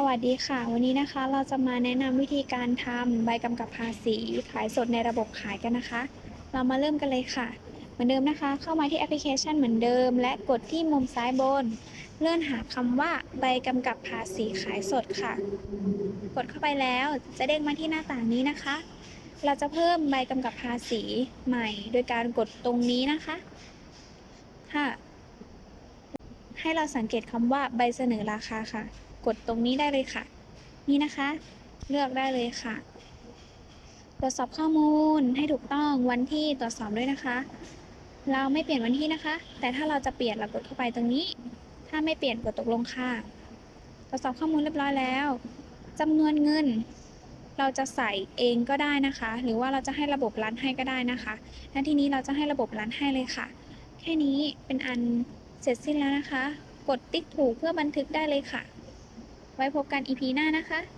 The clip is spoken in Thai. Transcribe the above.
สวัสดีค่ะ วันนี้นะคะเราจะมาแนะนำวิธีการทำใบกำกับภาษีขายสดในระบบขายกันนะคะ เรามาเริ่มกันเลยค่ะ เหมือนเดิมนะคะ เข้ามาที่แอปพลิเคชันเหมือนเดิม และกดที่มุมซ้ายบน เลื่อนหาคำว่าใบกำกับภาษีขายสดค่ะ กดเข้าไปแล้วจะเด้งมาที่หน้าต่างนี้นะคะ เราจะเพิ่มใบกำกับภาษีใหม่ โดยการกดตรงนี้นะคะค่ะให้เราสังเกตคำว่าใบเสนอราคาค่ะ ดตรงนี้ได้เลยค่ะ นี่นะคะ เลือกได้เลยค่ะ ตรวจสอบข้อมูลให้ถูกต้องวันที่ตรวจสอบด้วยนะคะ เราไม่เปลี่ยนวันที่นะคะ แต่ถ้าเราจะเปลี่ยนเรากดเข้าไปตรงนี้ ถ้าไม่เปลี่ยนกดตกลงค่ะ ตรวจสอบข้อมูลเรียบร้อยแล้วจำนวนเงินเราจะใส่เองก็ได้นะคะ หรือว่าเราจะให้ระบบรันให้ก็ได้นะคะและทีนี้เราจะให้ระบบรันให้เลยค่ะ แค่นี้เป็นอันเสร็จสิ้นแล้วนะคะ กดติ๊กถูกเพื่อบันทึกได้เลยค่ะ ไว้พบกัน EP หน้านะคะ